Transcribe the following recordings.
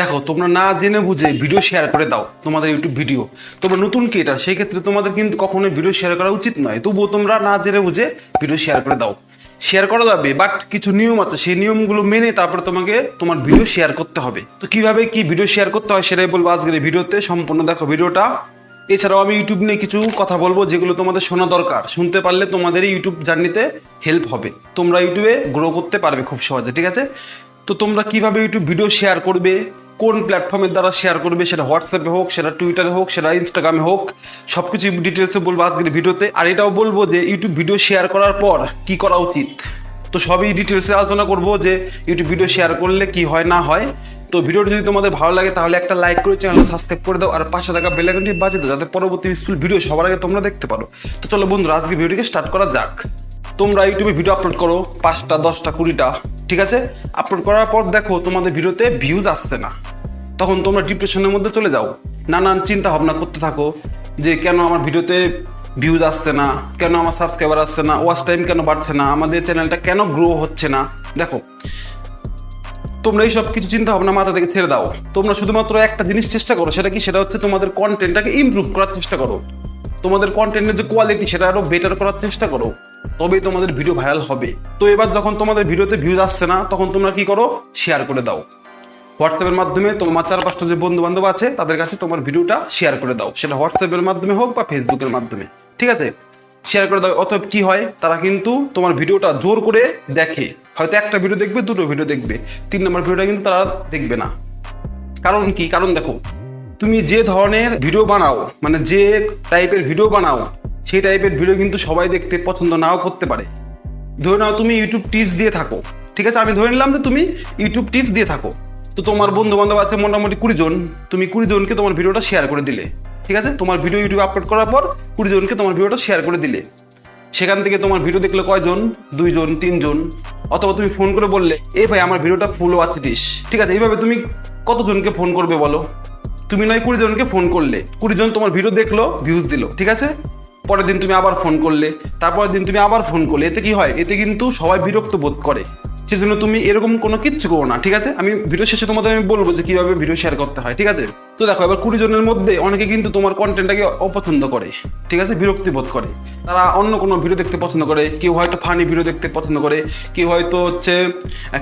দেখো, তোমরা না জেনে বুঝে ভিডিও শেয়ার করে দাও তোমাদের ইউটিউব ভিডিও তোমরা নতুন কি এটা? সেই ক্ষেত্রে তোমাদের কিন্তু কখনো ভিডিও শেয়ার করা উচিত নয়। তবুও তোমরা না জেনে বুঝে ভিডিও শেয়ার করে দাও। শেয়ার করা যাবে বাট কিছু নিয়ম আছে। সেই নিয়মগুলো মেনে তারপরে তোমাকে তোমার ভিডিও শেয়ার করতে হবে। তো কীভাবে কি ভিডিও শেয়ার করতে হয় সেটাই বলব আজকের ভিডিওতে সম্পূর্ণ দেখো ভিডিওটা এছাড়াও আমি ইউটিউব নিয়ে কিছু কথা বলব, যেগুলো তোমাদের শোনা দরকার। শুনতে পারলে তোমাদের ইউটিউব জার্নিতে হেল্প হবে। তোমরা ইউটিউবে গ্রো করতে পারবে খুব সহজে, ঠিক আছে? তো তোমরা কীভাবে ইউটিউব ভিডিও শেয়ার করবে? কোন প্ল্যাটফর্মের দ্বারা শেয়ার করবে? সেটা হোয়াটসঅ্যাপে হোক, সেটা টুইটারে হোক, সেটা ইনস্টাগ্রামে হোক সব কিছু ডিটেলসে বলব আজকের ভিডিওতে। আর এটাও বলব যে ইউটিউব ভিডিও শেয়ার করার পর কি করা উচিত? তো সবই ডিটেলসে আলোচনা করব যে ইউটিউব ভিডিও শেয়ার করলে কি হয়, না হয়। তো ভিডিওটা যদি তোমাদের ভালো লাগে, তাহলে একটা লাইক করে চ্যানেলটা সাবস্ক্রাইব করে দাও, আর পাশে থাকা বেল আইকনটি বাজিয়ে দাও, যাতে পরবর্তী স্কুল ভিডিও সবার আগে তোমরা দেখতে পারো। তো চলো বন্ধুরা আজকে ভিডিওটিকে স্টার্ট করা যাক। তোমরা ইউটিউবে ভিডিও আপলোড করো, পাঁচটা, দশটা, কুড়িটা, ঠিক আছে? আপলোড করার পর দেখো তোমাদের ভিডিওতে ভিউজ আসছে না। তখন তোমরা ডিপ্রেশনের মধ্যে চলে যাও। নানান চিন্তা ভাবনা করতে থাকো যে কেন আমার ভিডিওতে ভিউজ আসছে না, কেন আমার সাবস্ক্রাইবার আসছে না ওয়াচ টাইম কেন বাড়ছে না, আমাদের চ্যানেলটা কেন গ্রো হচ্ছে না? দেখো, তোমরা এই সব কিছু চিন্তা ভাবনা মাথা থেকে ছেড়ে দাও। তোমরা শুধুমাত্র একটা জিনিস চেষ্টা করো, সেটা কি? সেটা হচ্ছে তোমাদের কন্টেন্টটাকে ইমপ্রুভ করার চেষ্টা করো। তোমাদের কন্টেন্টের যে কোয়ালিটি সেটা আরও বেটার করার চেষ্টা করো, তবেই তোমাদের ভিডিও ভাইরাল হবে। তো এবার যখন তোমাদের ভিডিওতে ভিউজ আসছে না, তখন তোমরা কি করো? শেয়ার করে দাও। হোয়াটসঅ্যাপের মাধ্যমে তোমার চার পাঁচটা যে বন্ধু বান্ধব আছে, তাদের কাছে তোমার ভিডিওটা শেয়ার করে দাও। সেটা হোয়াটসঅ্যাপের মাধ্যমে হোক বা ফেসবুকের মাধ্যমে। ঠিক আছে? শেয়ার করে দাও। অতএব কি হয়? তারা কিন্তু তোমার ভিডিওটা জোর করে দেখে। হয়তো একটা ভিডিও দেখবে, দুটো ভিডিও দেখবে। তিন নম্বর ভিডিওটা কিন্তু তারা দেখবে না। কারণ কি? কারণ দেখো তুমি যে ধরনের ভিডিও বানাও মানে যে টাইপের ভিডিও বানাও, সেই টাইপের ভিডিও কিন্তু সবাই দেখতে পছন্দ নাও করতে পারে। ধরে নাও তুমি ইউটিউব টিপস দিয়ে থাকো, ঠিক আছে? আমি ধরে নিলাম যে তুমি ইউটিউব টিপস দিয়ে থাকো। তো তোমার বন্ধু বান্ধব আছে মোটামুটি কুড়ি জন, তুমি কুড়ি জনকে তোমার ভিডিওটা শেয়ার করে দিলে, ঠিক আছে? তোমার ভিডিও ইউটিউবে আপলোড করার পর কুড়ি জনকে তোমার ভিডিওটা শেয়ার করে দিলে। সেখান থেকে তোমার ভিডিও দেখলে কয়জন? দুইজন, তিনজন। অথবা তুমি ফোন করে বললে এই ভাই, আমার ভিডিওটা ফুল আছে দিস। ঠিক আছে? এইভাবে তুমি কতজনকে ফোন করবে বলো? তুমি নয়, কুড়ি জনকে ফোন করলে। কুড়ি জন তোমার ভিডিও দেখল ভিউজ দিল, ঠিক আছে? পরের দিন তুমি আবার ফোন করলে, তারপরের দিন তুমি আবার ফোন করলে। এতে কি হয়? এতে কিন্তু সবাই বিরক্ত বোধ করে। সেজন্য তুমি এরকম কোনো কিচ্ছু করো না, ঠিক আছে? আমি ভিডিও শেষে তোমাদের আমি বলব যে কীভাবে ভিডিও শেয়ার করতে হয়, ঠিক আছে? তো দেখো, এবার কুড়ি জনের মধ্যে অনেকে কিন্তু তোমার কন্টেন্টটাকে অপছন্দ করে, ঠিক আছে? বিরক্তি বোধ করে। তারা অন্য কোনো ভিডিও দেখতে পছন্দ করে, কেউ হয়তো ফানি ভিডিও দেখতে পছন্দ করে, কেউ হয়তো হচ্ছে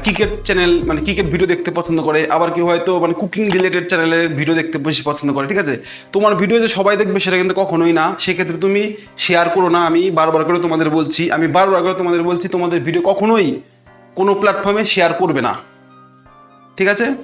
ক্রিকেট চ্যানেল মানে ক্রিকেট ভিডিও দেখতে পছন্দ করে, আবার কেউ হয়তো মানে কুকিং রিলেটেড চ্যানেলের ভিডিও দেখতে বেশি পছন্দ করে, ঠিক আছে? তোমার ভিডিও যে সবাই দেখবে সেটা কিন্তু কখনোই না। সেক্ষেত্রে তুমি শেয়ার করো না, আমি বারবার করে তোমাদের বলছি, আমি বারবার করে তোমাদের বলছি, তোমাদের ভিডিও কখনোই কোনো প্ল্যাটফর্মে শেয়ার করবে না। ঠিক আছে?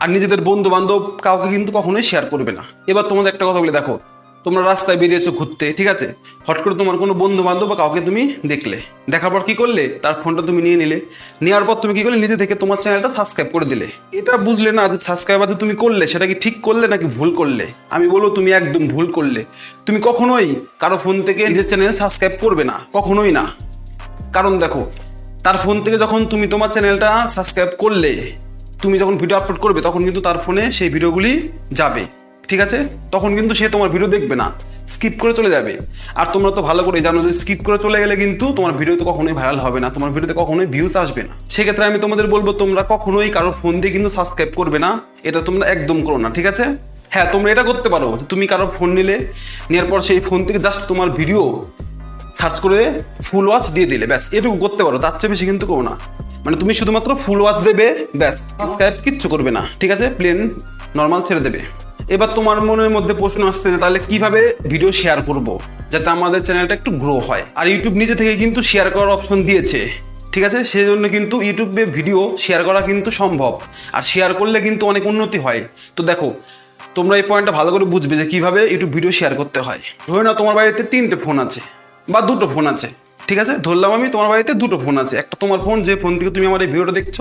আর নিজেদের বন্ধু বান্ধব কাউকে কিন্তু কখনোই শেয়ার করবে না। এবার তোমাদের একটা কথা বলে, দেখো, তোমরা রাস্তায় বেরিয়েছো ঘুরতে, ঠিক আছে? হট করে তোমার কোনো বন্ধু বান্ধব বা কাউকে তুমি দেখলে। দেখার পর কী করলে? তার ফোনটা তুমি নিয়ে নিলে। নেওয়ার পর তুমি কি করলে? নিজে থেকে তোমার চ্যানেলটা সাবস্ক্রাইব করে দিলে। এটা বুঝলে না যে সাবস্ক্রাইব যে তুমি করলে, সেটা কি ঠিক করলে নাকি ভুল করলে? আমি বলব তুমি একদম ভুল করলে। তুমি কখনোই কারও ফোন থেকে নিজের চ্যানেল সাবস্ক্রাইব করবে না। কখনোই না। কারণ দেখো তার ফোন থেকে যখন তুমি তোমার চ্যানেলটা সাবস্ক্রাইব করলে, তুমি যখন ভিডিও আপলোড করবে, তখন কিন্তু তার ফোনে সেই ভিডিওগুলি যাবে। ঠিক আছে? তখন কিন্তু সে তোমার ভিডিও দেখবে না। স্কিপ করে চলে যাবে। আর তোমরা তো ভালো করে জানো যে স্কিপ করে চলে গেলে কিন্তু তোমার ভিডিওতে কখনোই ভাইরাল হবে না, তোমার ভিডিওতে কখনোই ভিউজ আসবে না। সেক্ষেত্রে আমি তোমাদের বলব, তোমরা কখনোই কারও ফোন দিয়ে কিন্তু সাবস্ক্রাইব করবে না। এটা তোমরা একদম করো না, ঠিক আছে? হ্যাঁ তোমরা এটা করতে পারো তুমি কারও ফোন নিলে, নেওয়ার পর সেই ফোন থেকে জাস্ট তোমার ভিডিও সার্চ করে ফুল ওয়াচ দিয়ে দিলে, ব্যাস। এটুকু করতে পারো, তার চেয়ে বেশি কিন্তু করো না। মানে তুমি শুধুমাত্র ফুল ওয়াচ দেবে, ব্যাস। সাবস্ক্রাইব কিচ্ছু করবে না, ঠিক আছে? প্লেন নর্মাল ছেড়ে দেবে। এবার তোমার মনের মধ্যে প্রশ্ন আসছে যে, তাহলে কীভাবে ভিডিও শেয়ার করব? যাতে আমাদের চ্যানেলটা একটু গ্রো হয়। আর ইউটিউব নিজে থেকে কিন্তু শেয়ার করার অপশন দিয়েছে, ঠিক আছে? সেই জন্য কিন্তু ইউটিউবে ভিডিও শেয়ার করা কিন্তু সম্ভব। আর শেয়ার করলে কিন্তু অনেক উন্নতি হয়। তো দেখো, তোমরা এই পয়েন্টটা ভালো করে বুঝবে যে কীভাবে ইউটিউব ভিডিও শেয়ার করতে হয়। ধরে না তোমার বাড়িতে তিনটে ফোন আছে। বা দুটো ফোন আছে, ঠিক আছে? ধরলাম আমি, তোমার বাড়িতে দুটো ফোন আছে। একটা তোমার ফোন যে ফোন থেকে তুমি আমার এই ভিডিওটা দেখছ,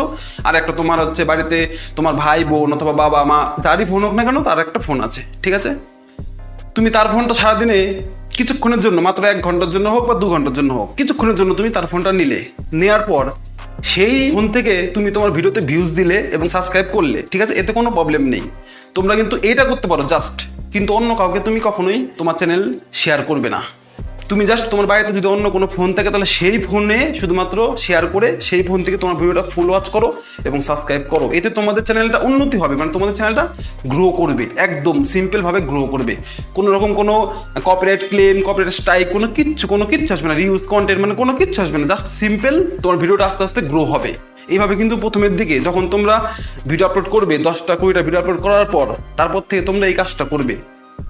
আর একটা তোমার হচ্ছে বাড়িতে তোমার ভাই, বোন অথবা বাবা, মা, যারই ফোন হোক না কেন, তার একটা ফোন আছে, ঠিক আছে? তুমি তার ফোনটা সারাদিনে কিছুক্ষণের জন্য, মাত্র এক ঘণ্টার জন্য হোক বা দু ঘণ্টার জন্য হোক, কিছুক্ষণের জন্য তুমি তার ফোনটা নিলে। নেওয়ার পর সেই ফোন থেকে তুমি তোমার ভিডিওতে ভিউজ দিলে এবং সাবস্ক্রাইব করলে, ঠিক আছে? এতে কোনো প্রবলেম নেই। তোমরা কিন্তু এইটা করতে পারো জাস্ট কিন্তু অন্য কাউকে তুমি কখনোই তোমার চ্যানেল শেয়ার করবে না। তুমি জাস্ট তোমার বাড়িতে যদি অন্য কোনো ফোন থাকে, তাহলে সেই ফোনে শুধুমাত্র শেয়ার করে সেই ফোন থেকে তোমার ভিডিওটা ফুল ওয়াচ করো এবং সাবস্ক্রাইব করো। এতে তোমাদের চ্যানেলটা উন্নতি হবে মানে তোমাদের চ্যানেলটা গ্রো করবে, একদম সিম্পলভাবে গ্রো করবে। কোনো রকম কোনো কপিরাইট ক্লেম কপিরাইট স্ট্রাইক কোনো কিচ্ছু কোনো কিচ্ছু আসবে না। রিউজ কন্টেন্ট মানে কোনো কিচ্ছু আসবে না জাস্ট সিম্পল তোমার ভিডিওটা আস্তে আস্তে গ্রো হবে। এইভাবে কিন্তু প্রথমের দিকে যখন তোমরা ভিডিও আপলোড করবে, দশটা কুড়িটা ভিডিও আপলোড করার পর, তারপর থেকে তোমরা এই কাজটা করবে।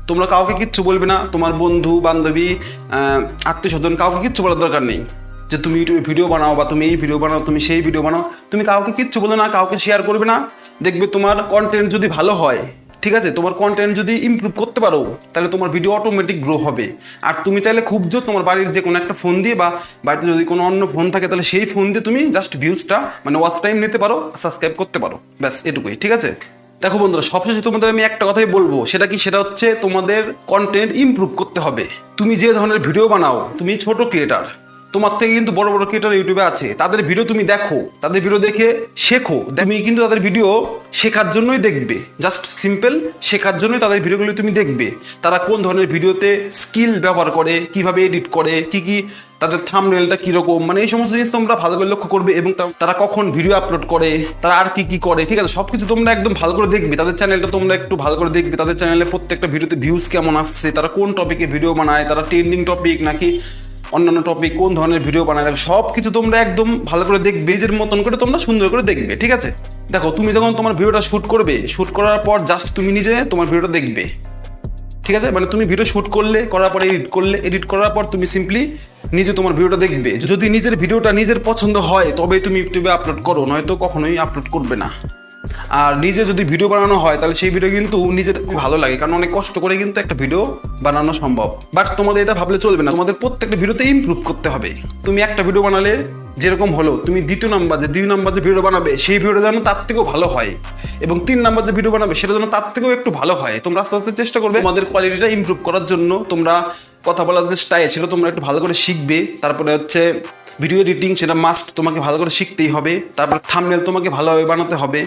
তোমরা কাউকে কিচ্ছু বলবে না, তোমার বন্ধু, বান্ধবী আত্মীয় স্বজন কাউকে কিচ্ছু বলার দরকার নেই। যে তুমি ইউটিউবে ভিডিও বানাও বা তুমি এই ভিডিও বানাও, তুমি সেই ভিডিও বানাও, তুমি কাউকে কিচ্ছু বলো না, কাউকে শেয়ার করবে না। দেখবে তোমার কন্টেন্ট যদি ভালো হয়, ঠিক আছে? তোমার কন্টেন্ট যদি ইমপ্রুভ করতে পারো, তাহলে তোমার ভিডিও অটোমেটিক গ্রো হবে। আর তুমি চাইলে খুব জোর তোমার বাড়ির যে কোনো একটা ফোন দিয়ে বা বাড়িতে যদি কোনো অন্য ফোন থাকে, তাহলে সেই ফোন দিয়ে তুমি জাস্ট ভিউজটা মানে ওয়াচ টাইম নিতে পারো সাবস্ক্রাইব করতে পারো। ব্যাস, এটুকুই, ঠিক আছে? দেখো বন্ধুরা, সবশেষে তোমাদের আমি একটা কথাই বলব। সেটা কি? সেটা হচ্ছে তোমাদের কন্টেন্ট ইমপ্রুভ করতে হবে। তুমি যে ধরনের ভিডিও বানাও, তুমি ছোট ক্রিয়েটার তোমার থেকে কিন্তু বড় বড় ক্রিয়েটার ইউটিউবে আছে। তাদের ভিডিও তুমি দেখো, তাদের ভিডিও দেখে শেখো। তুমি কিন্তু তাদের ভিডিও শেখার জন্যই দেখবে। জাস্ট সিম্পল শেখার জন্যই তাদের ভিডিওগুলি তুমি দেখবে। তারা কোন ধরনের ভিডিওতে স্কিল ব্যবহার করে, কীভাবে এডিট করে, কি কি তাদের থামনেলটা কীরকম? মানে এই সমস্ত জিনিস তোমরা ভালো করে লক্ষ্য করবে এবং তারা কখন ভিডিও আপলোড করে, তারা আর কি কি করে, ঠিক আছে? সবকিছু তোমরা একদম ভালো করে দেখবে। তাদের চ্যানেলটা তোমরা একটু ভালো করে দেখবে। তাদের চ্যানেলে প্রত্যেকটা ভিডিওতে ভিউজ কেমন আসছে, তারা কোন টপিকে ভিডিও বানায়, তারা ট্রেন্ডিং টপিক নাকি অন্যান্য টপিক কোন ধরনের ভিডিও বানায় সব কিছু তোমরা একদম ভালো করে দেখবে, নিজের মতন করে তোমরা সুন্দর করে দেখবে, ঠিক আছে? দেখো, তুমি যখন তোমার ভিডিওটা শ্যুট করবে শ্যুট করার পর জাস্ট তুমি নিজে তোমার ভিডিওটা দেখবে। ঠিক আছে? মানে তুমি ভিডিও শুট করলে, করার পর এডিট করলে এডিট করার পর তুমি সিম্পলি নিজে তোমার ভিডিওটা দেখবে। যদি নিজের ভিডিওটা নিজের পছন্দ হয় তবে তুমি ইউটিউবে আপলোড করো, নয়তো কখনোই আপলোড করবে না। আর নিজে যদি ভিডিও বানানো হয়, তাহলে সেই ভিডিও কিন্তু নিজের খুব ভালো লাগে, কারণ অনেক কষ্ট করে কিন্তু একটা ভিডিও বানানো সম্ভব। বাট তোমাদের এটা ভাবলে চলবে না, তোমাদের প্রত্যেকটা ভিডিওতে ইমপ্রুভ করতে হবে। তুমি একটা ভিডিও বানালে যেরকম হলো, তুমি দ্বিতীয় নাম্বার যে দুই নাম্বার যে ভিডিও বানাবে, সেই ভিডিও যেন তার থেকেও ভালো হয়। এবং তিন নাম্বার যে ভিডিও বানাবে, সেটা যেন তার থেকেও একটু ভালো হয়। তোমরা আস্তে আস্তে চেষ্টা করবে আমাদের কোয়ালিটিটা ইমপ্রুভ করার জন্য। তোমরা কথা বলার যে স্টাইল সেটা তোমরা একটু ভালো করে শিখবে। তারপরে হচ্ছে ভিডিও এডিটিং সেটা মাস্ট তোমাকে ভালো করে শিখতেই হবে। তারপর থামনেল তোমাকে ভালোভাবে বানাতে হবে।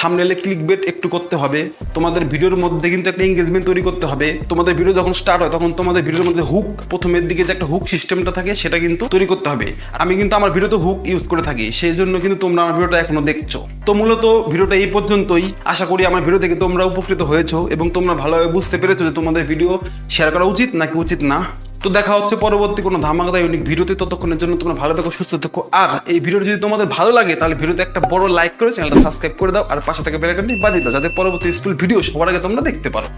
থামনেলে ক্লিক বেট একটু করতে হবে। তোমাদের ভিডিওর মধ্যে কিন্তু একটা এঙ্গেজমেন্ট তৈরি করতে হবে। তোমাদের ভিডিও যখন স্টার্ট হয়, তখন তোমাদের ভিডিওর মধ্যে হুক প্রথমের দিকে যে একটা হুক সিস্টেমটা থাকে, সেটা কিন্তু তৈরি করতে হবে। আমি কিন্তু আমার ভিডিওতে হুক ইউজ করে থাকি, সেই জন্য কিন্তু তোমরা আমার ভিডিওটা এখনও দেখছ। তো মূলত ভিডিওটা এই পর্যন্তই। আশা করি আমার ভিডিও থেকে তোমরা উপকৃত হয়েছো এবং তোমরা ভালোভাবে বুঝতে পেরেছ যে তোমাদের ভিডিও শেয়ার করা উচিত নাকি উচিত না। তো দেখা হচ্ছে পরবর্তী কোনো ধামাকা ইউনিক ভিডিওতে। ততক্ষণের জন্য তোমরা ভালো থাকো, সুস্থ থাকো। আর এই ভিডিও যদি তোমাদের ভালো লাগে, তাহলে ভিডিওতে একটা বড় লাইক করে চ্যানেলটা সাবস্ক্রাইব করে দাও। আর পাশে থেকে বেলাইকনটি বাজিয়ে দাও, যাতে পরবর্তী স্কুল ভিডিও সবার আগে তোমরা দেখতে পারো।